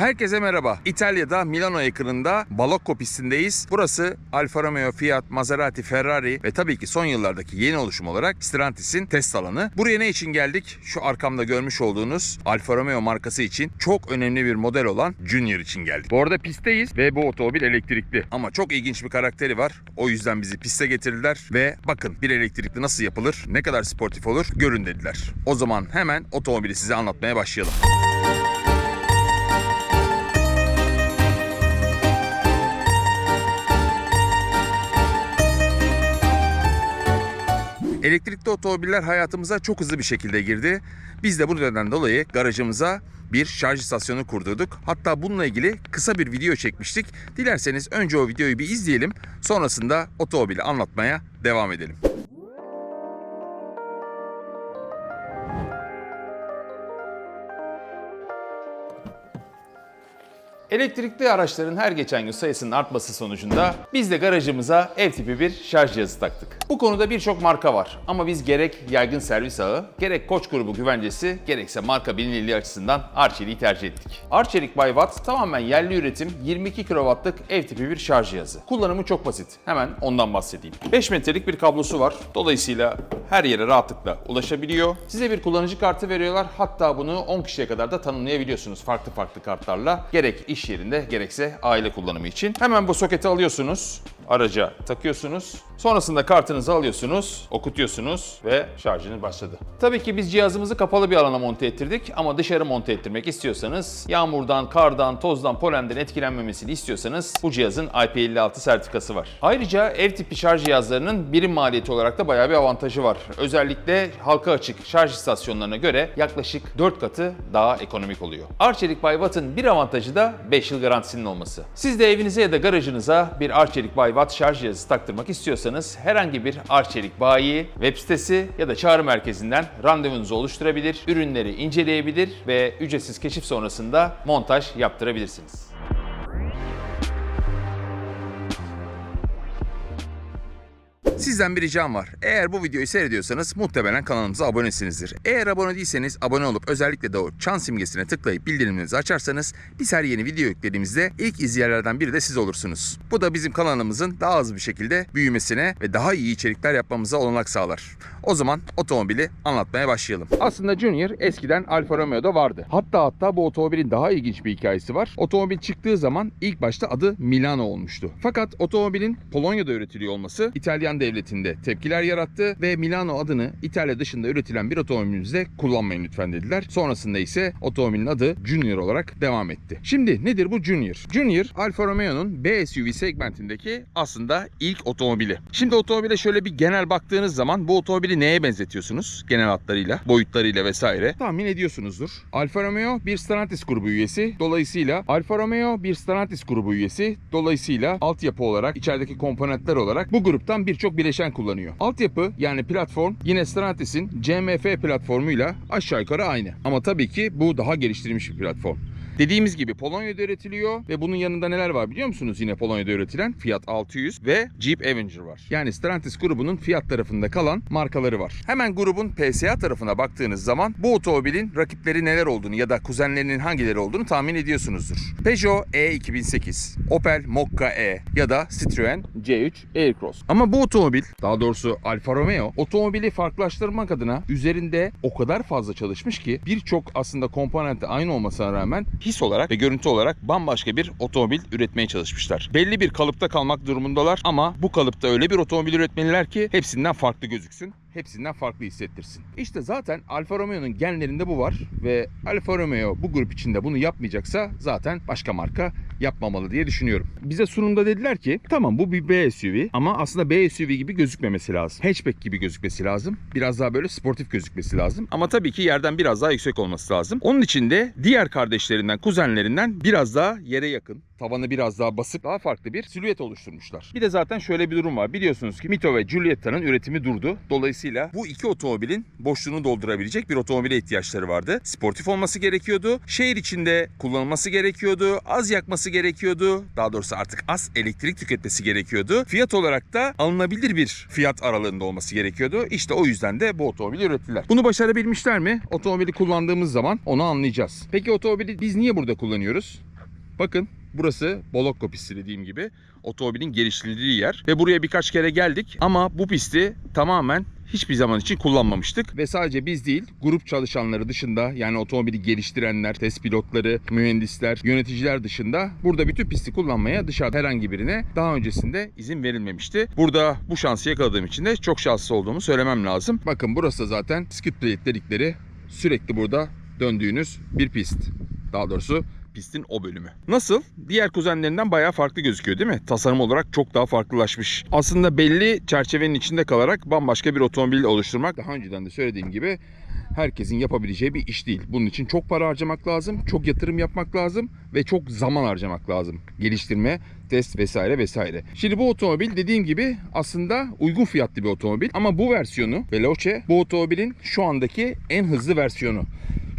Herkese merhaba. İtalya'da Milano yakınında Balocco pistindeyiz. Burası Alfa Romeo, Fiat, Maserati, Ferrari ve tabii ki son yıllardaki yeni oluşum olarak Stellantis'in test alanı. Buraya ne için geldik? Şu arkamda görmüş olduğunuz Alfa Romeo markası için çok önemli bir model olan Junior için geldik. Bu arada pistteyiz ve bu otomobil elektrikli. Ama çok ilginç bir karakteri var. O yüzden bizi piste getirdiler ve bakın bir elektrikli nasıl yapılır, ne kadar sportif olur görün dediler. O zaman hemen otomobili size anlatmaya başlayalım. Elektrikli otomobiller hayatımıza çok hızlı bir şekilde girdi. Biz de bu nedenden dolayı garajımıza bir şarj istasyonu kurdurduk. Hatta bununla ilgili kısa bir video çekmiştik. Dilerseniz önce o videoyu bir izleyelim. Sonrasında otomobili anlatmaya devam edelim. Elektrikli araçların her geçen gün sayısının artması sonucunda biz de garajımıza ev tipi bir şarj cihazı taktık. Bu konuda birçok marka var ama biz gerek yaygın servis ağı, gerek koç grubu güvencesi, gerekse marka bilinirliği açısından Arçelik'i tercih ettik. Arçelik by Watt tamamen yerli üretim 22 kW'lık ev tipi bir şarj cihazı. Kullanımı çok basit. Hemen ondan bahsedeyim. 5 metrelik bir kablosu var. Dolayısıyla her yere rahatlıkla ulaşabiliyor. Size bir kullanıcı kartı veriyorlar. Hatta bunu 10 kişiye kadar da tanımlayabiliyorsunuz farklı farklı kartlarla. Gerek iş yerinde gerekse aile kullanımı için. Hemen bu soketi alıyorsunuz. Araca takıyorsunuz. Sonrasında kartınızı alıyorsunuz, okutuyorsunuz ve şarjınız başladı. Tabii ki biz cihazımızı kapalı bir alana monte ettirdik ama dışarı monte ettirmek istiyorsanız, yağmurdan, kardan, tozdan, polenden etkilenmemesini istiyorsanız bu cihazın IP56 sertifikası var. Ayrıca ev tipi şarj cihazlarının birim maliyeti olarak da bayağı bir avantajı var. Özellikle halka açık şarj istasyonlarına göre yaklaşık 4 katı daha ekonomik oluyor. Arçelik by Watt'ın bir avantajı da 5 yıl garantisinin olması. Siz de evinize ya da garajınıza bir Arçelik by Watt şarj cihazı taktırmak istiyorsanız herhangi bir Arçelik bayi, web sitesi ya da çağrı merkezinden randevunuzu oluşturabilir, ürünleri inceleyebilir ve ücretsiz keşif sonrasında montaj yaptırabilirsiniz. Sizden bir ricam var. Eğer bu videoyu seyrediyorsanız muhtemelen kanalımıza abonesinizdir. Eğer abone değilseniz abone olup özellikle de o çan simgesine tıklayıp bildirimlerinizi açarsanız biz her yeni video yüklediğimizde ilk izleyenlerden biri de siz olursunuz. Bu da bizim kanalımızın daha hızlı bir şekilde büyümesine ve daha iyi içerikler yapmamıza olanak sağlar. O zaman otomobili anlatmaya başlayalım. Aslında Junior eskiden Alfa Romeo'da vardı. Hatta hatta bu otomobilin daha ilginç bir hikayesi var. Otomobil çıktığı zaman ilk başta adı Milano olmuştu. Fakat otomobilin Polonya'da üretiliyor olması İtalyan devletinde tepkiler yarattı ve Milano adını İtalya dışında üretilen bir otomobilinizde kullanmayın lütfen dediler. Sonrasında ise otomobilin adı Junior olarak devam etti. Şimdi nedir bu Junior? Junior Alfa Romeo'nun B SUV segmentindeki aslında ilk otomobili. Şimdi otomobile şöyle bir genel baktığınız zaman bu otomobili neye benzetiyorsunuz? Genel hatlarıyla, boyutlarıyla vesaire. Tahmin ediyorsunuzdur. Alfa Romeo bir Stellantis grubu üyesi. Dolayısıyla Alfa Romeo bir Stellantis grubu üyesi. Dolayısıyla altyapı olarak, içerideki komponentler olarak bu gruptan birçok bileşen kullanıyor. Altyapı yani platform yine Stellantis'in CMF platformuyla aşağı yukarı aynı. Ama tabii ki bu daha geliştirilmiş bir platform. Dediğimiz gibi Polonya'da üretiliyor ve bunun yanında neler var biliyor musunuz? Yine Polonya'da üretilen Fiat 600 ve Jeep Avenger var. Yani Stellantis grubunun Fiat tarafında kalan markaları var. Hemen grubun PSA tarafına baktığınız zaman bu otomobilin rakipleri neler olduğunu ya da kuzenlerinin hangileri olduğunu tahmin ediyorsunuzdur. Peugeot E2008, Opel Mokka E ya da Citroen C3 Aircross. Ama bu otomobil, daha doğrusu Alfa Romeo, otomobili farklılaştırmak adına üzerinde o kadar fazla çalışmış ki birçok aslında komponenti aynı olmasına rağmen his olarak ve görüntü olarak bambaşka bir otomobil üretmeye çalışmışlar. Belli bir kalıpta kalmak durumundalar ama bu kalıpta öyle bir otomobil üretmeliler ki hepsinden farklı gözüksün hepsinden farklı hissettirsin. İşte zaten Alfa Romeo'nun genlerinde bu var ve Alfa Romeo bu grup içinde bunu yapmayacaksa zaten başka marka yapmamalı diye düşünüyorum. Bize sunumda dediler ki tamam bu bir B SUV ama aslında B SUV gibi gözükmemesi lazım. Hatchback gibi gözükmesi lazım. Biraz daha böyle sportif gözükmesi lazım. Ama tabii ki yerden biraz daha yüksek olması lazım. Onun için de diğer kardeşlerinden, kuzenlerinden biraz daha yere yakın, tavanı biraz daha basıp daha farklı bir silüet oluşturmuşlar. Bir de zaten şöyle bir durum var. Biliyorsunuz ki Mito ve Giulietta'nın üretimi durdu. Dolayısıyla bu iki otomobilin boşluğunu doldurabilecek bir otomobile ihtiyaçları vardı. Sportif olması gerekiyordu. Şehir içinde kullanılması gerekiyordu. Az yakması gerekiyordu. Daha doğrusu artık az elektrik tüketmesi gerekiyordu. Fiyat olarak da alınabilir bir fiyat aralığında olması gerekiyordu. İşte o yüzden de bu otomobili ürettiler. Bunu başarabilmişler mi? Otomobili kullandığımız zaman onu anlayacağız. Peki otomobili biz niye burada kullanıyoruz? Bakın burası Bolokko pisti dediğim gibi. Otomobilin geliştirildiği yer. Ve buraya birkaç kere geldik ama bu pisti tamamen hiçbir zaman için kullanmamıştık. Ve sadece biz değil, grup çalışanları dışında yani otomobili geliştirenler, test pilotları, mühendisler, yöneticiler dışında burada bütün pisti kullanmaya dışarıda herhangi birine daha öncesinde izin verilmemişti. Burada bu şansı yakaladığım için de çok şanslı olduğumu söylemem lazım. Bakın burası zaten skid plate dedikleri sürekli burada döndüğünüz bir pist. Daha doğrusu pistin o bölümü. Nasıl? Diğer kuzenlerinden bayağı farklı gözüküyor değil mi? Tasarım olarak çok daha farklılaşmış. Aslında belli çerçevenin içinde kalarak bambaşka bir otomobil oluşturmak daha önceden de söylediğim gibi herkesin yapabileceği bir iş değil. Bunun için çok para harcamak lazım, çok yatırım yapmak lazım ve çok zaman harcamak lazım. Geliştirme, test vesaire vesaire. Şimdi bu otomobil dediğim gibi aslında uygun fiyatlı bir otomobil ama bu versiyonu Veloce bu otomobilin şu andaki en hızlı versiyonu.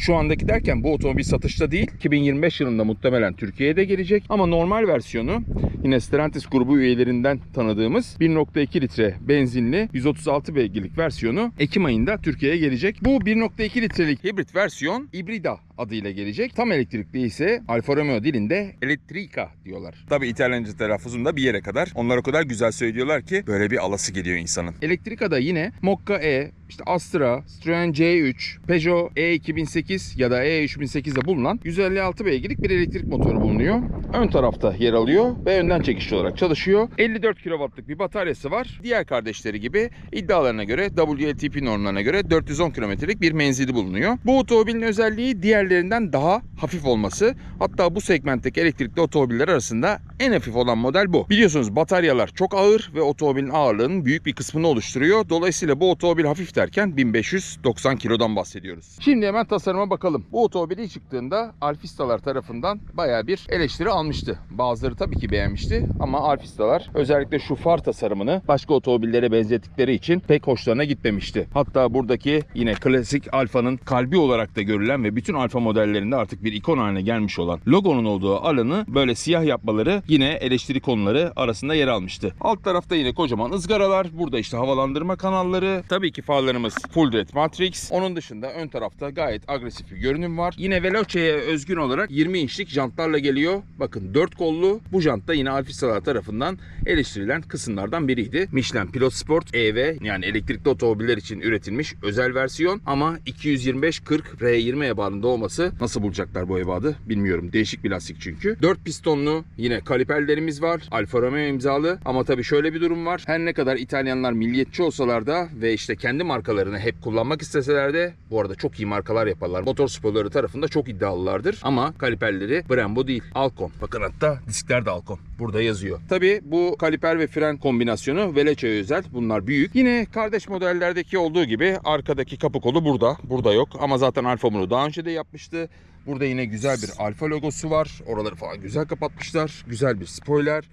Şu andaki derken bu otomobil satışta değil. 2025 yılında muhtemelen Türkiye'ye de gelecek. Ama normal versiyonu yine Stellantis grubu üyelerinden tanıdığımız 1.2 litre benzinli 136 beygirlik versiyonu Ekim ayında Türkiye'ye gelecek. Bu 1.2 litrelik hibrit versiyon Ibrida adıyla gelecek. Tam elektrikli ise Alfa Romeo dilinde Elettrica diyorlar. Tabi İtalyanca telaffuzunda bir yere kadar. Onlar o kadar güzel söylüyorlar ki böyle bir alası geliyor insanın. Electrica'da yine Mokka E, işte Astra, Citroen C3, Peugeot E2008 ya da E3008'de bulunan 156 beygirlik bir elektrik motoru bulunuyor. Ön tarafta yer alıyor ve önden çekişli olarak çalışıyor. 54 kW'lık bir bataryası var. Diğer kardeşleri gibi iddialarına göre WLTP normlarına göre 410 kilometrelik bir menzili bulunuyor. Bu otomobilin özelliği diğerlerinden daha hafif olması. Hatta bu segmentteki elektrikli otomobiller arasında en hafif olan model bu. Biliyorsunuz bataryalar çok ağır ve otomobilin ağırlığının büyük bir kısmını oluşturuyor. Dolayısıyla bu otomobil hafif derken 1590 kilodan bahsediyoruz. Şimdi hemen tasarıma bakalım. Bu otomobil ilk çıktığında Alfistalar tarafından baya bir eleştiri almıştı. Bazıları tabii ki beğenmişti ama Alfistalar özellikle şu far tasarımını başka otomobillere benzettikleri için pek hoşlarına gitmemişti. Hatta buradaki yine klasik Alfa'nın kalbi olarak da görülen ve bütün Alfa modellerinde artık bir ikon haline gelmiş olan logonun olduğu alanı böyle siyah yapmaları yine eleştiri konuları arasında yer almıştı. Alt tarafta yine kocaman ızgaralar. Burada işte havalandırma kanalları. Tabii ki farlarımız full red matrix. Onun dışında ön tarafta gayet agresif bir görünüm var. Yine Veloce'ye özgün olarak 20 inçlik jantlarla geliyor. Bakın 4 kollu. Bu jant da yine Alfistalar tarafından eleştirilen kısımlardan biriydi. Michelin Pilot Sport EV yani elektrikli otomobiller için üretilmiş özel versiyon ama 225-40 R20 ebatında olması nasıl bulacaklar bu ebadı bilmiyorum. Değişik bir lastik çünkü. 4 pistonlu yine kaliperlerimiz var. Alfa Romeo imzalı ama tabii şöyle bir durum var. Her ne kadar İtalyanlar milliyetçi olsalar da ve işte kendi markalarını hep kullanmak isteseler de bu arada çok iyi markalar yaparlar. Motor sporları tarafında çok iddialılardır ama kaliperleri Brembo değil. Alcon. Bakın hatta diskler de Alcon. Burada yazıyor. Tabii bu kaliper ve fren kombinasyonu Velece'ye özel. Bunlar büyük. Yine kardeş modellerdeki olduğu gibi arkadaki kapı kolu burada. Burada yok ama zaten Alfa bunu daha önce de yapmıştı. Burada yine güzel bir Alfa logosu var. Oraları falan güzel kapatmışlar. Güzel bir spoiler.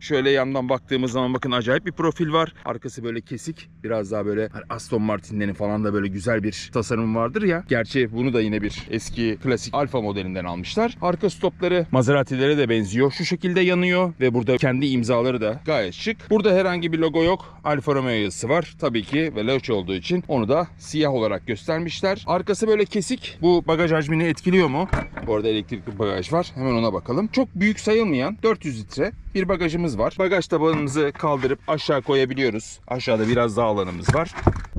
Şöyle yandan baktığımız zaman bakın acayip bir profil var. Arkası böyle kesik. Biraz daha böyle hani Aston Martin'lerin falan da böyle güzel bir tasarım vardır ya. Gerçi bunu da yine bir eski klasik Alfa modelinden almışlar. Arka stopları Maserati'lere de benziyor. Şu şekilde yanıyor ve burada kendi imzaları da gayet şık. Burada herhangi bir logo yok. Alfa Romeo yazısı var. Tabii ki Veloce olduğu için onu da siyah olarak göstermişler. Arkası böyle kesik. Bu bagaj hacmini etkiliyor mu? Bu arada elektrikli bagaj var. Hemen ona bakalım. Çok büyük sayılmayan 400 litre bir bagajımız var. Bagaj tabanımızı kaldırıp aşağı koyabiliyoruz. Aşağıda biraz daha alanımız var.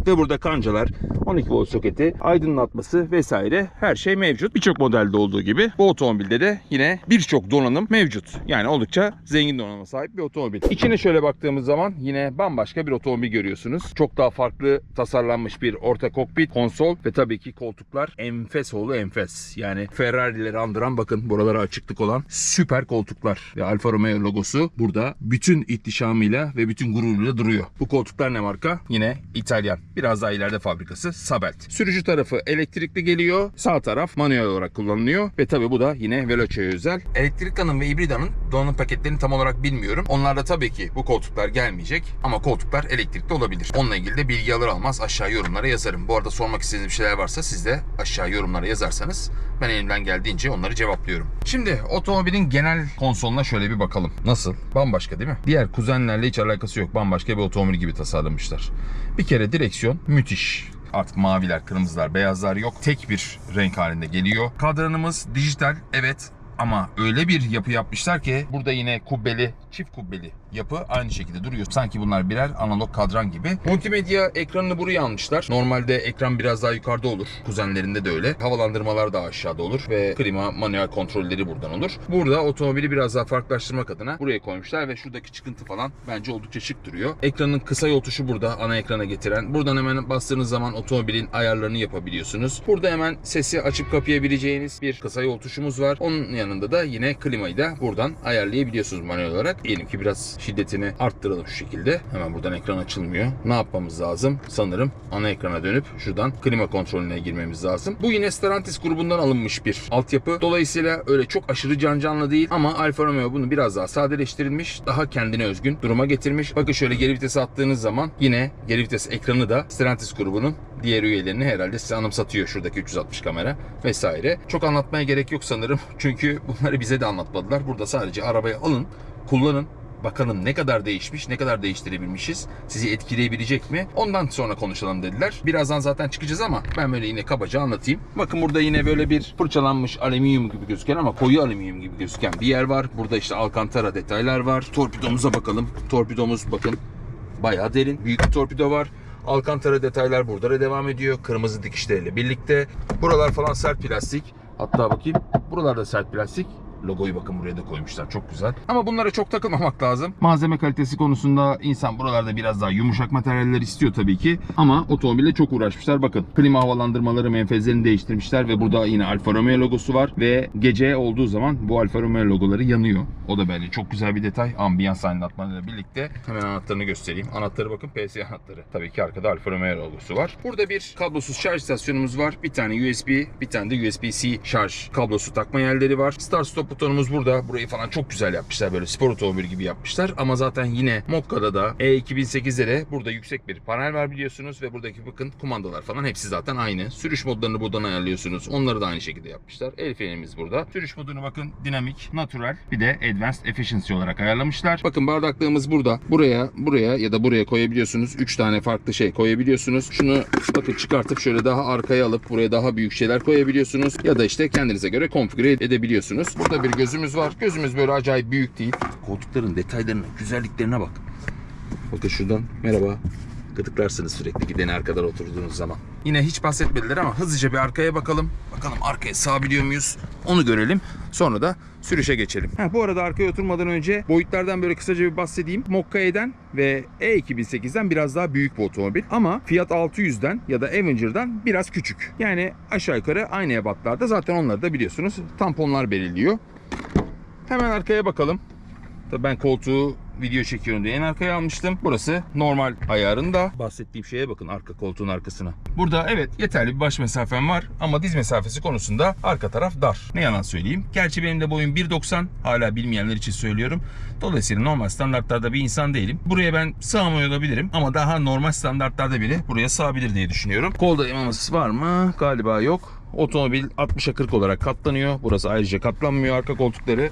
Ve burada kancalar, 12 volt soketi, aydınlatması vesaire her şey mevcut. Birçok modelde olduğu gibi bu otomobilde de yine birçok donanım mevcut. Yani oldukça zengin donanıma sahip bir otomobil. İçine şöyle baktığımız zaman yine bambaşka bir otomobil görüyorsunuz. Çok daha farklı tasarlanmış bir orta kokpit, konsol ve tabii ki koltuklar enfes oğlu enfes. Yani Ferrari'leri andıran bakın buralara açıklık olan süper koltuklar. Ve Alfa Romeo logosu burada bütün ihtişamıyla ve bütün gururuyla duruyor. Bu koltuklar ne marka? Yine İtalyan. Biraz daha ileride fabrikası Sabelt. Sürücü tarafı elektrikli geliyor. Sağ taraf manuel olarak kullanılıyor. Ve tabii bu da yine Veloce'ye özel. Elektrika'nın ve Ibrida'nın donanım paketlerini tam olarak bilmiyorum. Onlarda tabii ki bu koltuklar gelmeyecek. Ama koltuklar elektrikli olabilir. Onunla ilgili de bilgi alır almaz aşağı yorumlara yazarım. Bu arada sormak istediğiniz bir şeyler varsa siz de aşağı yorumlara yazarsanız ben elimden geldiğince onları cevaplıyorum. Şimdi otomobilin genel konsoluna şöyle bir bakalım. Nasıl? Bambaşka değil mi? Diğer kuzenlerle hiç alakası yok. Bambaşka bir otomobil gibi tasarlamışlar. Bir kere direksiyon müthiş. Artık maviler, kırmızılar, beyazlar yok. Tek bir renk halinde geliyor. Kadranımız dijital. Evet Ama öyle bir yapı yapmışlar ki burada yine kubbeli, çift kubbeli yapı aynı şekilde duruyor. Sanki bunlar birer analog kadran gibi. Multimedya ekranını buraya almışlar. Normalde ekran biraz daha yukarıda olur. Kuzenlerinde de öyle. Havalandırmalar da aşağıda olur ve klima manuel kontrolleri buradan olur. Burada otomobili biraz daha farklılaştırmak adına buraya koymuşlar ve şuradaki çıkıntı falan bence oldukça şık duruyor. Ekranın kısa yol tuşu burada ana ekrana getiren. Buradan hemen bastığınız zaman otomobilin ayarlarını yapabiliyorsunuz. Burada hemen sesi açıp kapayabileceğiniz bir kısa yol tuşumuz var. Onun yanında da yine klimayı da buradan ayarlayabiliyorsunuz manuel olarak. Diyelim ki biraz şiddetini arttıralım şu şekilde. Hemen buradan ekran açılmıyor. Ne yapmamız lazım? Sanırım ana ekrana dönüp şuradan klima kontrolüne girmemiz lazım. Bu yine Stellantis grubundan alınmış bir altyapı. Dolayısıyla öyle çok aşırı can canlı değil ama Alfa Romeo bunu biraz daha sadeleştirilmiş. Daha kendine özgün duruma getirmiş. Bakın şöyle geri vitese attığınız zaman yine geri vites ekranı da Stellantis grubunun diğer üyelerini herhalde size anımsatıyor şuradaki 360 kamera vesaire. Çok anlatmaya gerek yok sanırım. Çünkü bunları bize de anlatmadılar. Burada sadece arabayı alın, kullanın. Bakalım ne kadar değişmiş, ne kadar değiştirebilmişiz, sizi etkileyebilecek mi? Ondan sonra konuşalım dediler. Birazdan zaten çıkacağız ama ben böyle yine kabaca anlatayım. Bakın burada yine böyle bir fırçalanmış alüminyum gibi gözüken ama koyu alüminyum gibi gözüken bir yer var. Burada işte alkantara detaylar var. Torpidomuza bakalım. Torpidomuz bakın bayağı derin. Büyük bir torpido var. Alkantara detaylar burada da devam ediyor. Kırmızı dikişleriyle birlikte. Buralar falan sert plastik. Hatta bakayım. Buralar da sert plastik. Logoyu bakın buraya da koymuşlar. Çok güzel. Ama bunlara çok takılmamak lazım. Malzeme kalitesi konusunda insan buralarda biraz daha yumuşak materyaller istiyor tabii ki. Ama otomobille çok uğraşmışlar. Bakın klima havalandırmaları menfezlerini değiştirmişler ve burada yine Alfa Romeo logosu var ve gece olduğu zaman bu Alfa Romeo logoları yanıyor. O da bence çok güzel bir detay. Ambiyans aydınlatmalarıyla birlikte. Hemen anahtarını göstereyim. Anahtarı bakın PSA anahtarı. Tabii ki arkada Alfa Romeo logosu var. Burada bir kablosuz şarj istasyonumuz var. Bir tane USB, bir tane de USB-C şarj kablosu takma yerleri var. Start stop butonumuz burada. Burayı falan çok güzel yapmışlar. Böyle spor otomobili gibi yapmışlar. Ama zaten yine Mokka'da da E2008'de de burada yüksek bir panel var biliyorsunuz ve buradaki bakın kumandalar falan hepsi zaten aynı. Sürüş modlarını buradan ayarlıyorsunuz. Onları da aynı şekilde yapmışlar. El frenimiz burada. Sürüş modunu bakın dinamik, natural bir de advanced efficiency olarak ayarlamışlar. Bakın bardaklığımız burada. Buraya, buraya ya da buraya koyabiliyorsunuz. 3 tane farklı şey koyabiliyorsunuz. Şunu bakın çıkartıp şöyle daha arkaya alıp buraya daha büyük şeyler koyabiliyorsunuz. Ya da işte kendinize göre konfigüre edebiliyorsunuz. Burada bir gözümüz var. Gözümüz böyle acayip büyük değil. Koltukların detaylarına, güzelliklerine bak. Bakın şuradan merhaba. Gıdıklarsınız sürekli gideni arkadan oturduğunuz zaman. Yine hiç bahsetmediler ama hızlıca bir arkaya bakalım. Bakalım arkaya sığabiliyor muyuz? Onu görelim. Sonra da sürüşe geçelim. Ha, bu arada arkaya oturmadan önce boyutlardan böyle kısaca bir bahsedeyim. Mokka E'den ve E2008'den biraz daha büyük bir otomobil. Ama Fiat 600'den ya da Avenger'dan biraz küçük. Yani aşağı yukarı aynı ebatlarda. Zaten onları da biliyorsunuz tamponlar belirliyor. Hemen arkaya bakalım. Tabii ben koltuğu video çekiyorum diye en arkaya almıştım. Burası normal ayarında. Bahsettiğim şeye bakın arka koltuğun arkasına. Burada evet yeterli bir baş mesafem var ama diz mesafesi konusunda arka taraf dar. Ne yalan söyleyeyim. Gerçi benim de boyum 1.90. Hala bilmeyenler için söylüyorum. Dolayısıyla normal standartlarda bir insan değilim. Buraya ben sığamıyor olabilirim ama daha normal standartlarda biri buraya sığabilir diye düşünüyorum. Kol dayaması var mı? Galiba yok. Otomobil 60'a 40 olarak katlanıyor. Burası ayrıca katlanmıyor arka koltukları.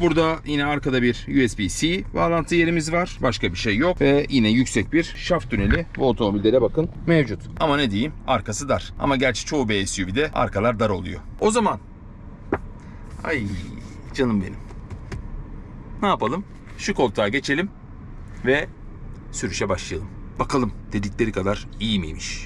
Burada yine arkada bir USB-C bağlantı yerimiz var. Başka bir şey yok. Ve yine yüksek bir şaft tüneli bu otomobilde de bakın mevcut. Ama ne diyeyim arkası dar. Ama gerçi çoğu bir SUV'de arkalar dar oluyor. O zaman ay canım benim. Ne yapalım? Şu koltuğa geçelim ve sürüşe başlayalım. Bakalım dedikleri kadar iyi miymiş?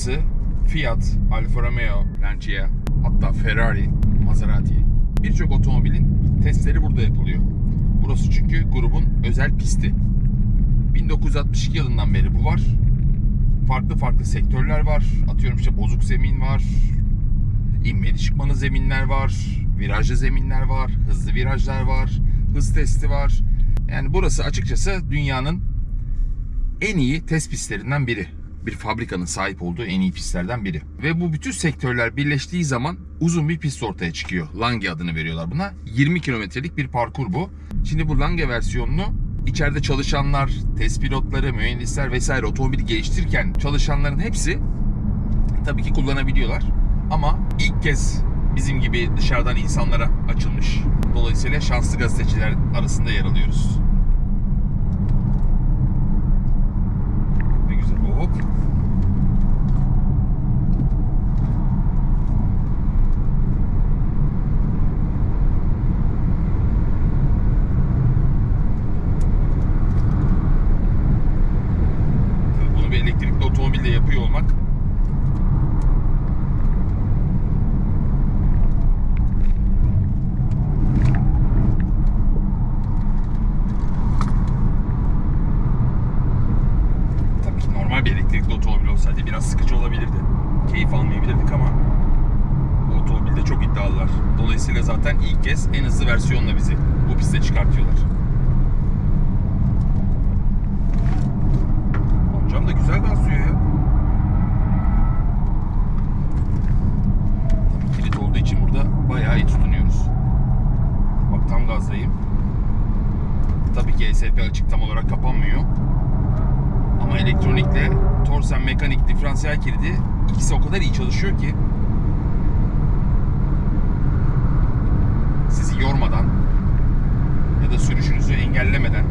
Burası Fiat, Alfa Romeo, Lancia, hatta Ferrari, Maserati. Birçok otomobilin testleri burada yapılıyor. Burası çünkü grubun özel pisti. 1962 yılından beri bu var. Farklı farklı sektörler var. Atıyorum işte bozuk zemin var. İnmeli çıkmalı zeminler var. Virajlı zeminler var. Hızlı virajlar var. Hız testi var. Yani burası açıkçası dünyanın en iyi test pistlerinden biri. Bir fabrikanın sahip olduğu en iyi pistlerden biri. Ve bu bütün sektörler birleştiği zaman uzun bir pist ortaya çıkıyor. Lange adını veriyorlar buna. 20 kilometrelik bir parkur bu. Şimdi bu Lange versiyonunu içeride çalışanlar, test pilotları, mühendisler vesaire otomobili geliştirirken çalışanların hepsi tabii ki kullanabiliyorlar. Ama ilk kez bizim gibi dışarıdan insanlara açılmış. Dolayısıyla şanslı gazeteciler arasında yer alıyoruz. Ne güzel. Hop. Tabii bunu bir elektrikli otomobilde yapıyor olmak tabii ki normal bir elektrikli otomobil olsaydı biraz sıkıcı olabilirdi. Keyif almayabilirdik ama bu otomobilde çok iddialılar. Dolayısıyla zaten ilk kez en hızlı versiyonla bizi bu piste çıkartıyorlar. Amcam da güzel gazlıyor ya. Tabii kilit olduğu için burada bayağı iyi tutunuyoruz. Bak tam gazdayım. Tabii ki ESP açık tam olarak kapanmıyor. Ama elektronikle torsen mekanik diferansiyel kilidi ikisi o kadar iyi çalışıyor ki sizi yormadan ya da sürüşünüzü engellemeden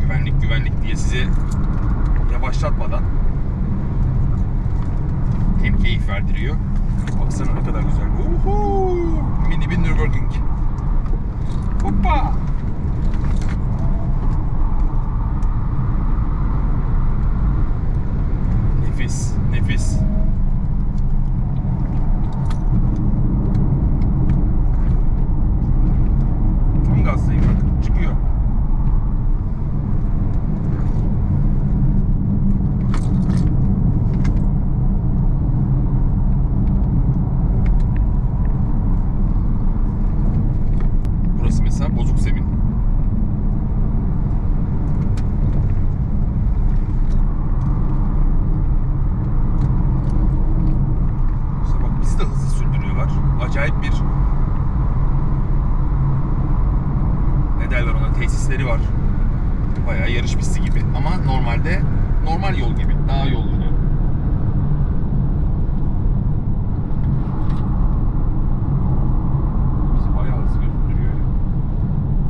güvenlik güvenlik diye sizi yavaşlatmadan hem keyif verdiriyor. Baksana ne kadar güzel. Uhu! Mini bir Nürburgring. Hoppa! Nefis, nefis. Tam gazdayım bak, çıkıyor. Burası mesela bozuk zemin. İşte bak bizi de hızlı sürdürüyorlar. Acayip bir ne derler ona tesisleri var. Bayağı yarış pisti gibi ama normalde normal yol gibi. Daha yolları. Bizi bayağı hızlı götürüyor ya.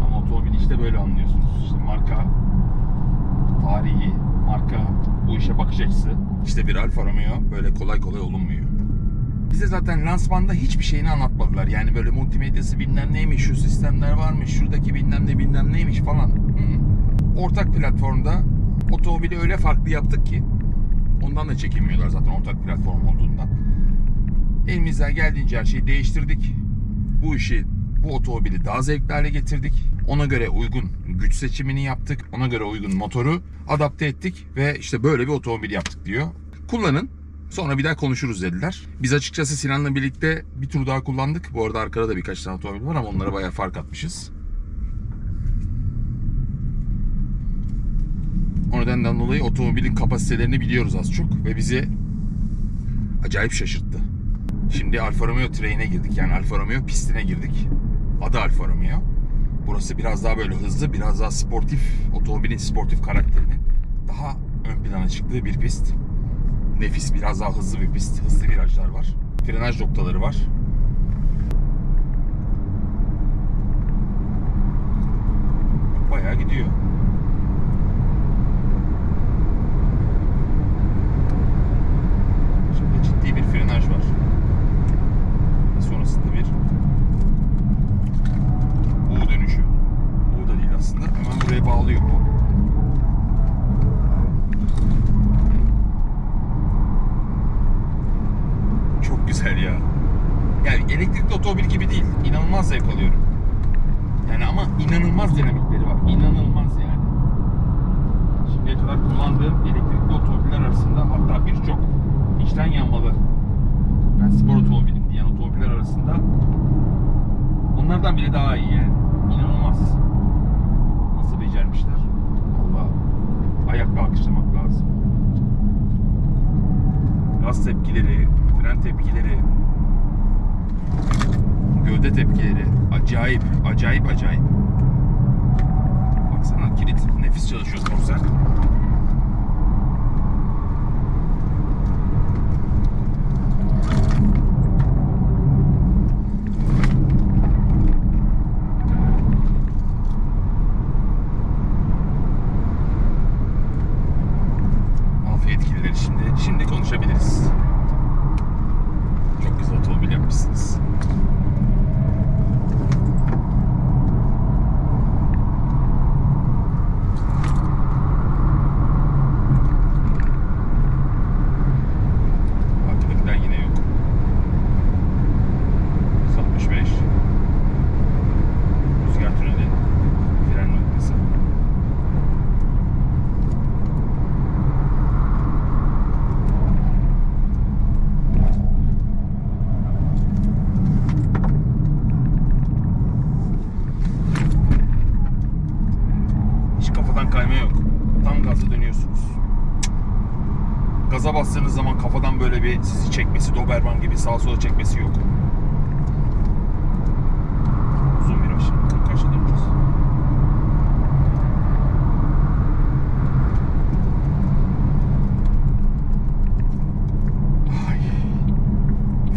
Ama otomobil işte böyle anlıyorsunuz. İşte marka tarihi, marka bu işe bakış açısı. İşte bir Alfa Romeo böyle kolay kolay olunmuyor. Bize zaten lansmanda hiçbir şeyini anlatmadılar. Yani böyle multimedyası bilmem neymiş, şu sistemler varmış, şuradaki bilmem ne bilmem neymiş falan. Hı. Ortak platformda otomobili öyle farklı yaptık ki ondan da çekinmiyorlar zaten ortak platform olduğundan. Elimizden geldiğince her şeyi değiştirdik. Bu işi, bu otomobili daha zevkli hale getirdik. Ona göre uygun güç seçimini yaptık. Ona göre uygun motoru adapte ettik ve işte böyle bir otomobil yaptık diyor. Kullanın. Sonra bir daha konuşuruz dediler. Biz açıkçası Sinan'la birlikte bir tur daha kullandık. Bu arada arkada da birkaç tane otomobil var ama onlara bayağı fark atmışız. O nedenden dolayı otomobilin kapasitelerini biliyoruz az çok ve bizi acayip şaşırttı. Şimdi Alfa Romeo train'e girdik. Yani Alfa Romeo pistine girdik. Adı Alfa Romeo. Burası biraz daha böyle hızlı, biraz daha sportif, otomobilin sportif karakterinin daha ön plana çıktığı bir pist. Nefis, biraz daha hızlı bir pist. Hızlı virajlar var. Frenaj noktaları var. Bayağı gidiyor. Şimdi ciddi bir frenaj var. Ve sonrasında bir U dönüşü. U da değil aslında. Hemen buraya bağlıyor bu. Çok güzel ya. Yani elektrikli otomobil gibi değil. İnanılmaz zevk alıyorum. Yani ama inanılmaz dinamikleri var. İnanılmaz yani. Şimdiye kadar kullandığım elektrikli otomobiller arasında hatta birçok içten yanmalı ben spor otomobilim diyen otomobiller arasında onlardan bile daha iyi yani. İnanılmaz. Nasıl becermişler? Allah. Ayakta alkışlamak lazım. Gaz tepkileri, fren tepkileri, gövde tepkileri acayip, acayip acayip. Baksana kilit nefis çalışıyor torsen. gibi sizi çekmesi, Doberman gibi sağa sola çekmesi yok. Uzun viraj. Bakın kaçta döneceğiz? Ay.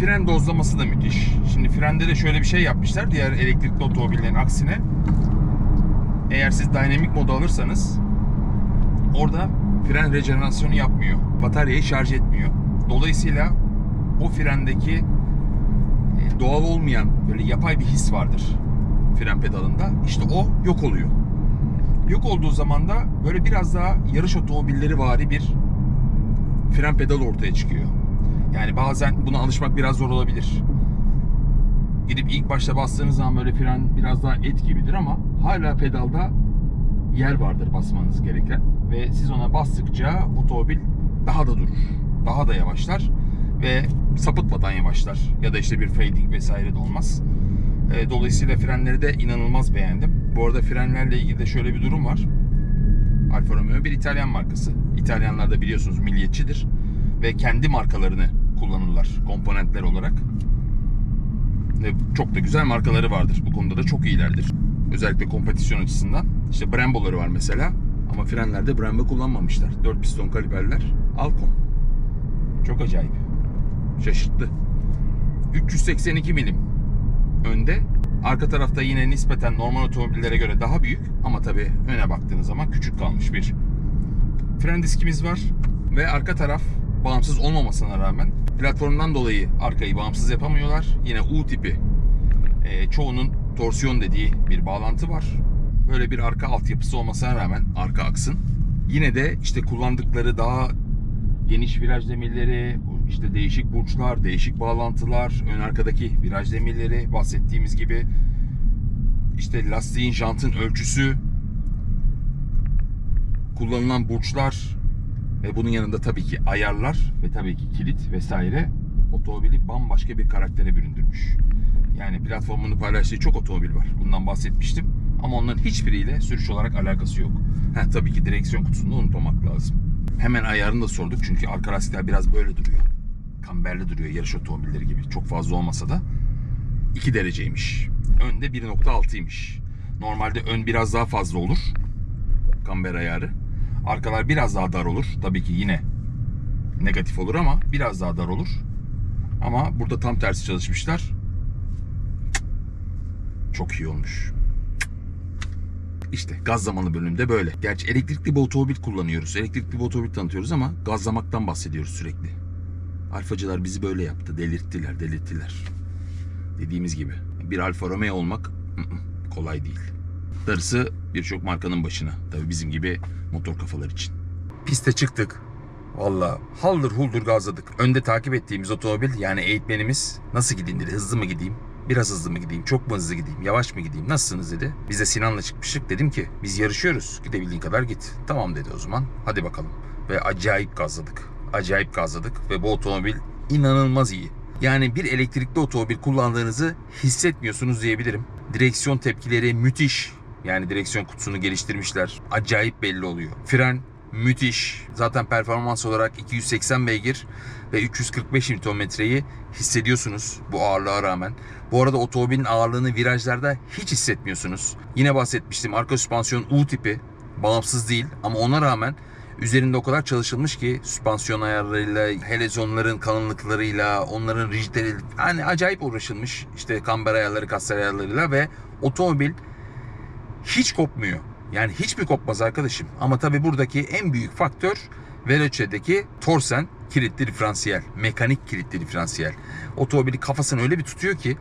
Fren dozlaması da müthiş. Şimdi frende de şöyle bir şey yapmışlar diğer elektrikli otomobillerin aksine. Eğer siz dynamic modu alırsanız orada fren rejenerasyonu yapmıyor. Bataryayı şarj etmiyor. Dolayısıyla o frendeki e, doğal olmayan böyle yapay bir his vardır fren pedalında. İşte o yok oluyor. Yok olduğu zaman da böyle biraz daha yarış otomobilleri vari bir fren pedalı ortaya çıkıyor. Yani bazen buna alışmak biraz zor olabilir. Gidip ilk başta bastığınız zaman böyle fren biraz daha et gibidir ama hala pedalda yer vardır basmanız gereken. Ve siz ona bastıkça otomobil daha da durur. Daha da yavaşlar ve sapıtmadan yavaşlar. Ya da işte bir fading vesaire de olmaz. E, Dolayısıyla frenleri de inanılmaz beğendim. Bu arada frenlerle ilgili de şöyle bir durum var. Alfa Romeo bir İtalyan markası. İtalyanlar da biliyorsunuz milliyetçidir. Ve kendi markalarını kullanırlar komponentler olarak. Ve çok da güzel markaları vardır. Bu konuda da çok iyilerdir. Özellikle kompetisyon açısından. İşte Brembo'ları var mesela. Ama frenlerde Brembo kullanmamışlar. 4 piston kaliberler Alcon. Çok acayip. Şaşırttı. 382 milim önde. Arka tarafta yine nispeten normal otomobillere göre daha büyük ama tabii öne baktığınız zaman küçük kalmış bir fren diskimiz var ve arka taraf bağımsız olmamasına rağmen platformdan dolayı arkayı bağımsız yapamıyorlar. Yine U tipi e, çoğunun torsiyon dediği bir bağlantı var. Böyle bir arka altyapısı olmasına rağmen arka aksın. Yine de işte kullandıkları daha geniş viraj demirleri, işte değişik burçlar, değişik bağlantılar, ön arkadaki viraj demirleri bahsettiğimiz gibi işte lastiğin, jantın ölçüsü, kullanılan burçlar ve bunun yanında tabii ki ayarlar ve tabii ki kilit vesaire otomobili bambaşka bir karaktere büründürmüş. Yani platformunu paylaştığı çok otomobil var. Bundan bahsetmiştim. Ama onların hiçbiriyle sürüş olarak alakası yok. Ha, tabii ki direksiyon kutusunu unutmamak lazım. Hemen ayarını da sorduk çünkü arka lastikler biraz böyle duruyor. Kamberli duruyor yarış otomobilleri gibi. Çok fazla olmasa da 2 dereceymiş. Önde 1.6'ymış. Normalde ön biraz daha fazla olur. Kamber ayarı. Arkalar biraz daha dar olur. Tabii ki yine negatif olur ama biraz daha dar olur. Ama burada tam tersi çalışmışlar. Çok iyi olmuş. İşte gazlamalı bölümde böyle. Gerçi elektrikli bir otomobil kullanıyoruz. Elektrikli bir otomobil tanıtıyoruz ama gazlamaktan bahsediyoruz sürekli. Alfacılar bizi böyle yaptı. Delirttiler, delirttiler. Dediğimiz gibi bir Alfa Romeo olmak ı-ı, kolay değil. Darısı birçok markanın başına. Tabii bizim gibi motor kafalar için. Piste çıktık. Valla haldır huldur gazladık. Önde takip ettiğimiz otomobil yani eğitmenimiz nasıl gideyim dedi. Hızlı mı gideyim? Biraz hızlı mı gideyim? Çok mu hızlı gideyim? Yavaş mı gideyim? Nasılsınız dedi. Biz de Sinan'la çıkmıştık. Dedim ki biz yarışıyoruz. Gidebildiğin kadar git. Tamam dedi o zaman. Hadi bakalım. Ve acayip gazladık. Acayip gazladık. Ve bu otomobil inanılmaz iyi. Yani bir elektrikli otomobil kullandığınızı hissetmiyorsunuz diyebilirim. Direksiyon tepkileri müthiş. Yani direksiyon kutusunu geliştirmişler. Acayip belli oluyor. Fren müthiş. Zaten performans olarak 280 beygir ve 345 Nm'yi hissediyorsunuz bu ağırlığa rağmen. Bu arada otomobilin ağırlığını virajlarda hiç hissetmiyorsunuz. Yine bahsetmiştim arka süspansiyon U tipi. Bağımsız değil ama ona rağmen üzerinde o kadar çalışılmış ki süspansiyon ayarlarıyla, helezonların kalınlıklarıyla, onların rigidleri hani acayip uğraşılmış. İşte kamber ayarları, kaslar ayarlarıyla ve otomobil hiç kopmuyor. Yani hiç mi kopmaz arkadaşım? Ama tabii buradaki en büyük faktör Veloce'deki Torsen kilitli diferansiyel. Mekanik kilitli diferansiyel. Otomobili kafasını öyle bir tutuyor ki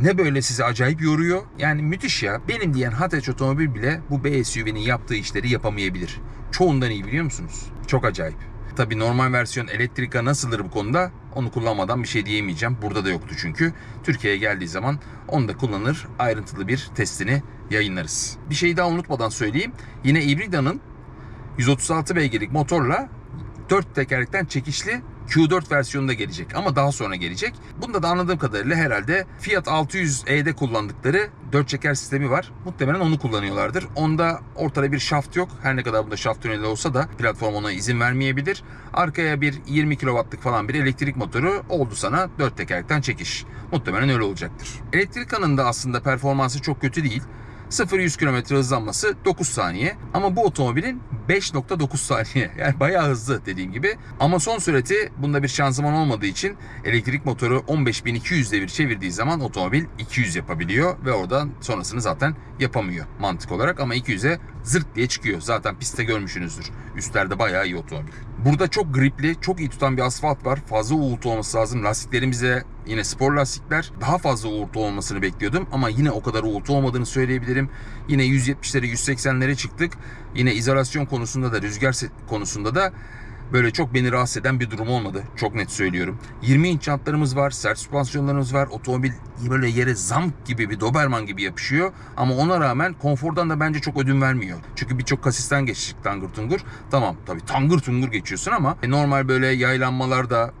ne böyle sizi acayip yoruyor. Yani müthiş ya. Benim diyen hatch otomobil bile bu B SUV'nin yaptığı işleri yapamayabilir. Çoğundan iyi biliyor musunuz? Çok acayip. Tabii normal versiyon Elektrika nasıldır bu konuda? Onu kullanmadan bir şey diyemeyeceğim. Burada da yoktu çünkü. Türkiye'ye geldiği zaman onu da kullanır. Ayrıntılı bir testini yayınlarız. Bir şey daha unutmadan söyleyeyim. Yine Hybrida'nın 136 beygirlik motorla 4 tekerlekten çekişli Q4 versiyonu da gelecek ama daha sonra gelecek. Bunda da anladığım kadarıyla herhalde Fiat 600e'de kullandıkları 4 çeker sistemi var. Muhtemelen onu kullanıyorlardır. Onda ortada bir şaft yok. Her ne kadar bunda şaft tüneli olsa da platform ona izin vermeyebilir. Arkaya bir 20 kW'lık falan bir elektrik motoru oldu sana 4 tekerlekten çekiş. Muhtemelen öyle olacaktır. Elektrik kanında aslında performansı çok kötü değil. 0-100 km hızlanması 9 saniye. Ama bu otomobilin 5.9 saniye. Yani bayağı hızlı dediğim gibi. Ama son sürati bunda bir şanzıman olmadığı için elektrik motoru 15.200 devir çevirdiği zaman otomobil 200 yapabiliyor ve oradan sonrasını zaten yapamıyor mantık olarak ama 200'e zırt diye çıkıyor. Zaten pistte görmüşsünüzdür. Üstlerde bayağı iyi otomobil. Burada çok gripli, çok iyi tutan bir asfalt var. Fazla uğultu olması lazım. Lastiklerimize yine spor lastikler. Daha fazla uğultu olmasını bekliyordum ama yine o kadar uğultu olmadığını söyleyebilirim. Yine 170'lere 180'lere çıktık. Yine izolasyon konusunda da rüzgar konusunda da böyle çok beni rahatsız eden bir durum olmadı. Çok net söylüyorum. 20 inç jantlarımız var, sert süspansiyonlarımız var. Otomobil böyle yere zamk gibi bir Doberman gibi yapışıyor. Ama ona rağmen konfordan da bence çok ödün vermiyor. Çünkü birçok kasisten geçtik tangır tungur. Tamam tabii tangır tungur geçiyorsun ama e, normal böyle yaylanmalarda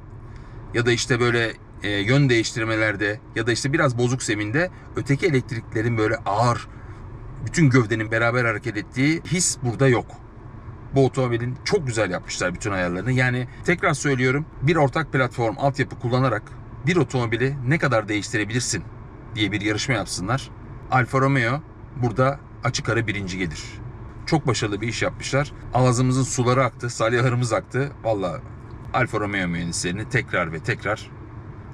ya da işte böyle e, yön değiştirmelerde ya da işte biraz bozuk zeminde öteki elektriklerin böyle ağır bütün gövdenin beraber hareket ettiği his burada yok. Bu otomobilin çok güzel yapmışlar bütün ayarlarını. Yani tekrar söylüyorum bir ortak platform altyapı kullanarak bir otomobili ne kadar değiştirebilirsin diye bir yarışma yapsınlar. Alfa Romeo burada açık ara birinci gelir. Çok başarılı bir iş yapmışlar. Ağzımızın suları aktı, salyalarımız aktı. Valla Alfa Romeo mühendislerini tekrar ve tekrar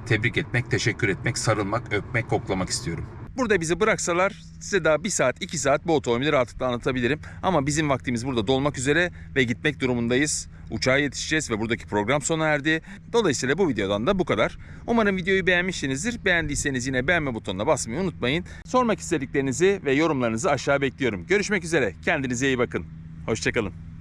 tebrik etmek, teşekkür etmek, sarılmak, öpmek, koklamak istiyorum. Burada bizi bıraksalar size daha bir saat, iki saat bu otomobili rahatlıkla anlatabilirim. Ama bizim vaktimiz burada dolmak üzere ve gitmek durumundayız. Uçağa yetişeceğiz ve buradaki program sona erdi. Dolayısıyla bu videodan da bu kadar. Umarım videoyu beğenmişsinizdir. Beğendiyseniz yine beğenme butonuna basmayı unutmayın. Sormak istediklerinizi ve yorumlarınızı aşağı bekliyorum. Görüşmek üzere. Kendinize iyi bakın. Hoşçakalın.